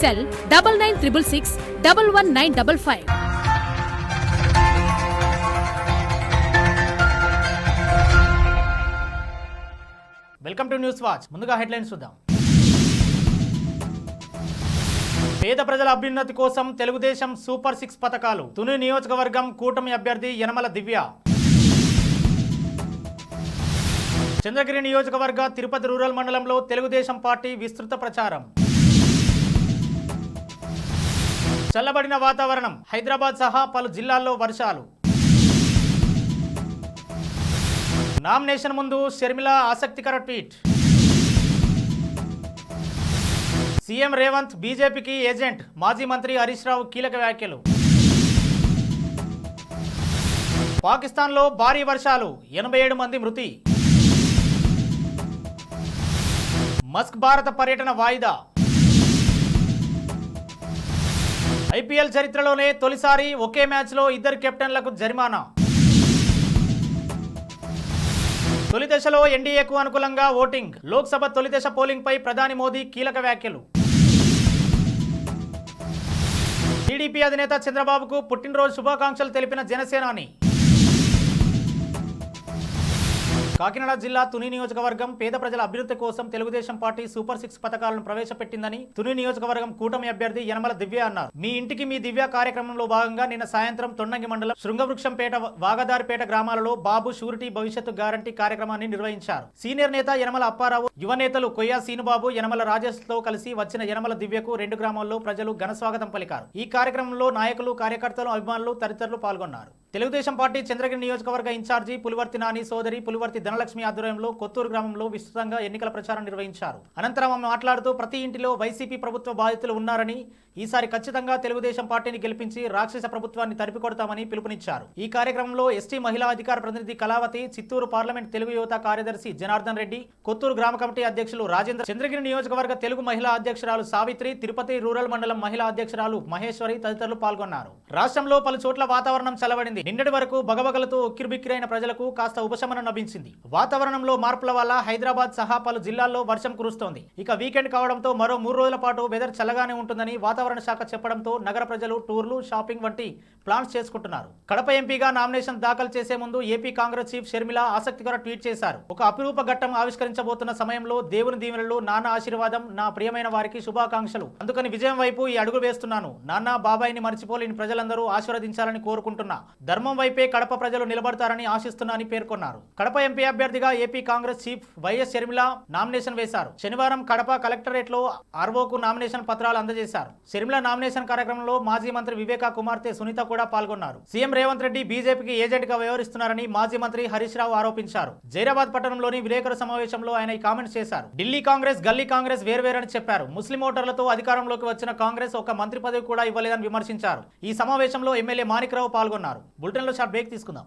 Cell double nine triple six double one nine double five. Welcome to news watch. ముందుగా headlines చూద్దాం. పేద ప్రజల అభ్యున్నతి కోసం తెలుగుదేశం సూపర్ సిక్స్ పథకాలు. తుని నియోజకవర్గం కూటమి అభ్యర్థి యనమల దివ్య. చంద్రగిరి నియోజకవర్గ తిరుపతి రూరల్ మండలంలో తెలుగుదేశం పార్టీ విస్తృత ప్రచారం. చల్లబడిన వాతావరణం. హైదరాబాద్ సహా పలు జిల్లాల్లో వర్షాలు. నామినేషన్ ముందు షర్మిల ఆసక్తికర ట్వీట్. సీఎం రేవంత్ బీజేపీకి ఏజెంట్ మాజీ మంత్రి హరీష్ రావు కీలక వ్యాఖ్యలు. పాకిస్తాన్లో భారీ వర్షాలు ఎనభై ఏడు మంది మృతి. మస్క్ భారత పర్యటన వాయిదా. ఐపీఎల్ చరిత్రలోనే తొలిసారి ఒకే మ్యాచ్లో ఇద్దరు కెప్టెన్లకు జరిమానా. తొలి దశలో ఎన్డీఏకు అనుకూలంగా ఓటింగ్. లోక్సభ తొలి దశ పోలింగ్పై ప్రధాని మోదీ కీలక వ్యాఖ్యలు. టీడీపీ అధినేత చంద్రబాబుకు పుట్టినరోజు శుభాకాంక్షలు తెలిపిన జనసేనాని. కాకినాడ జిల్లా తుని నియోజకవర్గం పేద ప్రజల అభివృద్ధి కోసం తెలుగుదేశం పార్టీ సూపర్ సిక్స్ పథకాలను ప్రవేశపెట్టిందని తుని నియోజకవర్గం కూటమి అభ్యర్థి యనమల దివ్య అన్నారు. మీ ఇంటికి మీ దివ్య కార్యక్రమంలో భాగంగా నిన్న సాయంత్రం తొండంగి మండలం శృంగవృక్షంపేట వాగదారిపేట గ్రామాలలో బాబు షూరిటీ భవిష్యత్తు గ్యారంటీ కార్యక్రమాన్ని నిర్వహించారు. సీనియర్ నేత యనమల అప్పారావు యువ నేతలు కొయ్య సీనుబాబు యనమల రాజేష్తో కలిసి వచ్చిన యనమల దివ్యకు రెండు గ్రామాల్లో ప్రజలు ఘనస్వాగతం పలికారు. ఈ కార్యక్రమంలో నాయకులు కార్యకర్తలు అభిమానులు తదితరులు పాల్గొన్నారు. తెలుగుదేశం పార్టీ చంద్రగిరి నియోజకవర్గ ఇన్ఛార్జి పులివర్తి నాని సోదరి పులివర్తి ధనలక్ష్మి ఆధ్వర్యంలో కొత్తూరు గ్రామంలో విస్తృతంగా ఎన్నికల ప్రచారం నిర్వహించారు. అనంతరం ఆమె మాట్లాడుతూ ప్రతి ఇంటిలో వైసీపీ ప్రభుత్వ బాధితులు ఉన్నారని ఈసారి ఖచ్చితంగా తెలుగుదేశం పార్టీని గెలిపించి రాక్షస ప్రభుత్వాన్ని తరిపికొడతామని పిలుపునిచ్చారు. ఈ కార్యక్రమంలో ఎస్టీ మహిళా అధికార ప్రతినిధి కళావతి చిత్తూరు పార్లమెంట్ తెలుగు యువత కార్యదర్శి జనార్దన్ రెడ్డి కొత్తూరు గ్రామ కమిటీ అధ్యక్షులు రాజేంద్ర చంద్రగిరి నియోజకవర్గ తెలుగు మహిళా అధ్యక్షురాలు సావిత్రి తిరుపతి రూరల్ మండలం మహిళా అధ్యక్షురాలు మహేశ్వరి తదితరులు పాల్గొన్నారు. రాష్ట్రంలో పలు చోట్ల వాతావరణం చలవడింది నిన్నటి వరకు బగబగలతో ఉక్కిరిబిక్కిరైన ప్రజలకు కాస్త ఉపశమనం లభించింది. వాతావరణంలో మార్పుల వల్ల హైదరాబాద్ సహా పలు జిల్లాల్లో వర్షం కురుస్తోంది. ఇక వీకెండ్ కావడంతో మరో మూడు రోజుల పాటు వెదర్ చల్లగానే ఉంటుందని వాతావరణ శాఖ చెప్పడంతో నగర ప్రజలు టూర్లు షాపింగ్ వంటి ప్లాన్స్ చేసుకుంటున్నారు. కడప ఎంపీగా నామినేషన్ దాఖలు చేసే ముందు ఏపీ కాంగ్రెస్ చీఫ్ షర్మిల ఆసక్తికర ట్వీట్ చేశారు. ఒక అపురూప ఘట్టం ఆవిష్కరించబోతున్న సమయంలో దేవుని దీవెనలు నాన్న ఆశీర్వాదం నా ప్రియమైన వారికి శుభాకాంక్షలు. అందుకని విజయం వైపు ఈ అడుగు వేస్తున్నాను. నాన్న బాబాయిని మర్చిపోలేని ప్రజలందరూ ఆశీర్వదించాలని కోరుకుంటున్నా. ధర్మం వైపే కడప ప్రజలు నిలబడతారని ఆశిస్తున్నానని పేర్కొన్నారు. కడప ఎంపీ అభ్యర్థిగా AP Congress chief YS Sharmila nomination వేశారు. శనివారం కడప కలెక్టరేట్లో ఆర్వోకు నామినేషన్ పత్రాలు అందజేశారు. షర్మిల నామినేషన్ కార్యక్రమంలో మాజీ మంత్రి వివేకా కుమార్తె సునీత కూడా పాల్గొన్నారు. సీఎం రేవంత్ రెడ్డి బీజేపీకి ఏజెంట్గా వ్యవహరిస్తున్నారని మాజీ మంత్రి హరీష్ రావు ఆరోపించారు. జైరాబాద్ పట్టణంలోని విలేకరుల సమావేశంలో ఆయన ఈ కామెంట్స్ చేశారు. ఢిల్లీ కాంగ్రెస్ గల్లీ కాంగ్రెస్ వేర్వేరని చెప్పారు. ముస్లిం ఓటర్లతో అధికారంలోకి వచ్చిన కాంగ్రెస్ ఒక మంత్రి పదవి కూడా ఇవ్వలేదని విమర్శించారు. ఈ సమావేశంలో ఎమ్మెల్యే మాణిక్రావు పాల్గొన్నారు. బులెటిన్లో షార్ట్ బ్రేక్ తీసుకుందాం.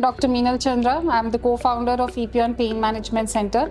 I'm Dr. Meenal Chandra. I'm the co founder of EPON Pain Management Center.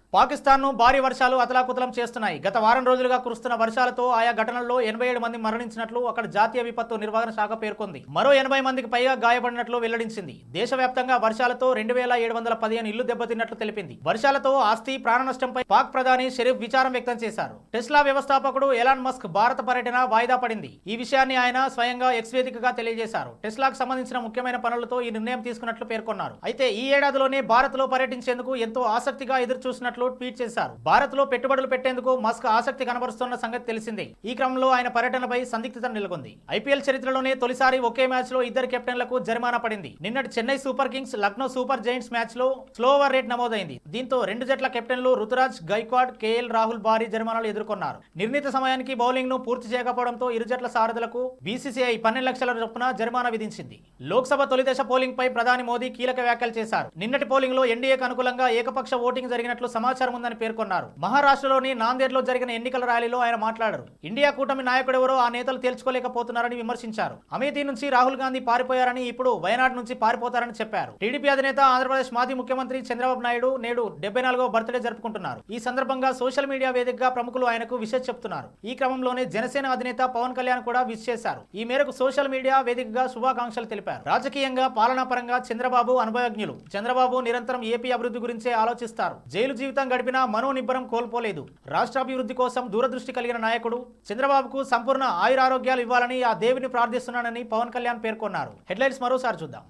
పాకిస్తాన్ను భారీ వర్షాలు అతలాకుతలం చేస్తున్నాయి. గత వారం రోజులుగా కురుస్తున్న వర్షాలతో ఆయా ఘటనల్లో ఎనభై ఏడు మంది మరణించినట్లు అక్కడ జాతీయ విపత్తు నిర్వహణ శాఖ పేర్కొంది. మరో ఎనభై మందికి పైగా గాయపడినట్లు వెల్లడించింది. దేశవ్యాప్తంగా వర్షాలతో రెండు వేల ఏడు వందల పదిహేను ఇల్లు దెబ్బతిన్నట్లు తెలిపింది. వర్షాలతో ఆస్తి ప్రాణ నష్టంపై పాక్ ప్రధాని షరీఫ్ విచారం వ్యక్తం చేశారు. టెస్లా వ్యవస్థాపకుడు ఎలాన్ మస్క్ భారత పర్యటన వాయిదా పడింది. ఈ విషయాన్ని ఆయన స్వయంగా ఎక్స్ వేదికగా తెలియజేశారు. టెస్లాకు సంబంధించిన ముఖ్యమైన పనులతో ఈ నిర్ణయం తీసుకున్నట్లు పేర్కొన్నారు. అయితే ఈ ఏడాదిలోనే భారత్లో పర్యటించేందుకు ఎంతో ఆసక్తిగా ఎదురు చూసినట్లు ట్వీట్ చేశారు. భారత్లో పెట్టుబడులు పెట్టేందుకు మస్క్ ఆసక్తి కనబరుస్తున్న సంగతి తెలిసిందే. ఈ క్రమంలో ఆయన పర్యటనపై సందిగ్ధత నెలకొంది. ఐపీఎల్ చరిత్రలోనే తొలిసారి ఒకే మ్యాచ్లో ఇద్దరు కెప్టెన్లకు జరిమానా పడింది. నిన్నటి Chennai super kings Lucknow super giants మ్యాచ్లో స్లో ఓవర్ రేట్ నమోదైంది. దీంతో రెండు జట్ల కెప్టెన్లు రుతురాజ్ గైక్వాడ్ కేఎల్ రాహుల్ భారీ జరిమానాలు ఎదుర్కొన్నారు. నిర్ణీత సమయానికి బౌలింగ్ను పూర్తి చేయకపోవడంతో ఇరు జట్ల సారథులకు బీసీసీఐ పన్నెండు లక్షల చొప్పున జరిమానా విధించింది. లోక్సభ తొలిదశ పోలింగ్ పై ప్రధాని మోదీ కీలక వ్యాఖ్యలు చేశారు. నిన్నటి పోలింగ్లో ఎన్డీఏకు అనుకూలంగా ఏకపక్ష ఓటింగ్ జరిగినట్లు సమాచారం ఉందని పేర్కొన్నారు. మహారాష్ట్రలోని నాందేడ్లో జరిగిన ఎన్నికల ర్యాలీలో ఆయన మాట్లాడారు. ఇండియా కూటమి నాయకుడెవరో ఆ నేతలు తేల్చుకోలేకపోతున్నారని విమర్శించారు. అమేథీ నుంచి రాహుల్ గాంధీ పారిపోయారని ఇప్పుడు వయనాడ్ నుంచి పారిపోతారని చెప్పారు. టీడీపీ అధినేత ఆంధ్రప్రదేశ్ మాజీ ముఖ్యమంత్రి చంద్రబాబు నాయుడు నేడు డెబ్బై నాలుగో బర్త్డే జరుపుకుంటున్నారు. ఈ సందర్భంగా సోషల్ మీడియా వేదికగా ప్రముఖులు ఆయనకు విషయం చెప్తున్నారు. ఈ క్రమంలోనే జనసేన అధినేత పవన్ కళ్యాణ్ కూడా విష్ చేశారు. ఈ మేరకు సోషల్ మీడియా వేదికగా శుభాకాంక్షలు తెలిపారు. రాజకీయంగా పాలనా పరంగా చంద్రబాబు అనుభవజ్ఞులు. చంద్రబాబు నిరంతరం ఏపీ అభివృద్ధి గురించే ఆలోచిస్తారు. జైలు జీవితం గడిపినా మనోనిబ్బరం కోల్పోలేదు. రాష్ట్రాభివృద్ధి కోసం దూరదృష్టి కలిగిన నాయకుడు చంద్రబాబుకు సంపూర్ణ ఆయురారోగ్యాలు ఇవ్వాలని ఆ దేవుని ప్రార్థిస్తున్నానని పవన్ కళ్యాణ్ పేర్కొన్నారు. హెడ్లైన్స్ మరోసారి చూద్దాం.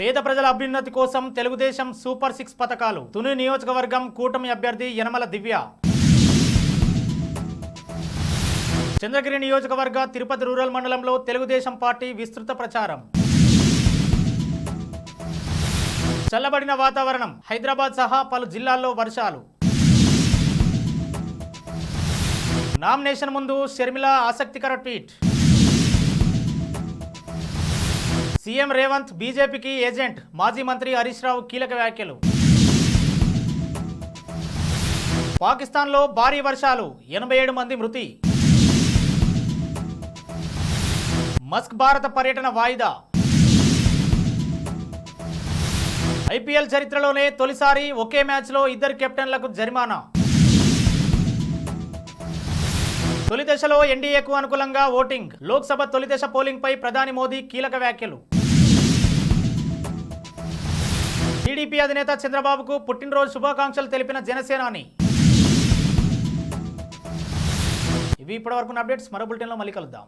పేద ప్రజల అభ్యున్నతి కోసం తెలుగుదేశం సూపర్ సిక్స్ పథకాలు. తుని నియోజకవర్గం కూటమి అభ్యర్థి యనమల దివ్య. చంద్రగిరి నియోజకవర్గ తిరుపతి రూరల్ మండలంలో తెలుగుదేశం పార్టీ విస్తృత ప్రచారం. చల్లబడిన వాతావరణం. హైదరాబాద్ సహా పలు జిల్లాల్లో వర్షాలు. నామినేషన్ ముందు షర్మిల ఆసక్తికర ట్వీట్. సీఎం రేవంత్ బీజేపీకి ఏజెంట్ మాజీ మంత్రి హరీష్ రావు కీలక వ్యాఖ్యలు. పాకిస్తాన్లో భారీ వర్షాలు ఎనభై ఏడు మంది మృతి. మస్క్ భారత పర్యటన వాయిదా. ఐపీఎల్ చరిత్రలోనే తొలిసారి ఒకే మ్యాచ్లో ఇద్దరు కెప్టెన్లకు జరిమానా. తొలి దశలో ఎన్డీఏకు అనుకూలంగా ఓటింగ్. లోక్సభ తొలి దశ పోలింగ్పై ప్రధాని మోదీ కీలక వ్యాఖ్యలు. టీడీపీ అధినేత చంద్రబాబుకు పుట్టినరోజు శుభాకాంక్షలు తెలిపిన జనసేనాని. ఇవి ఇప్పటివరకు అప్డేట్స్. మరో బులెటిన్లో మళ్ళీ కలుద్దాం.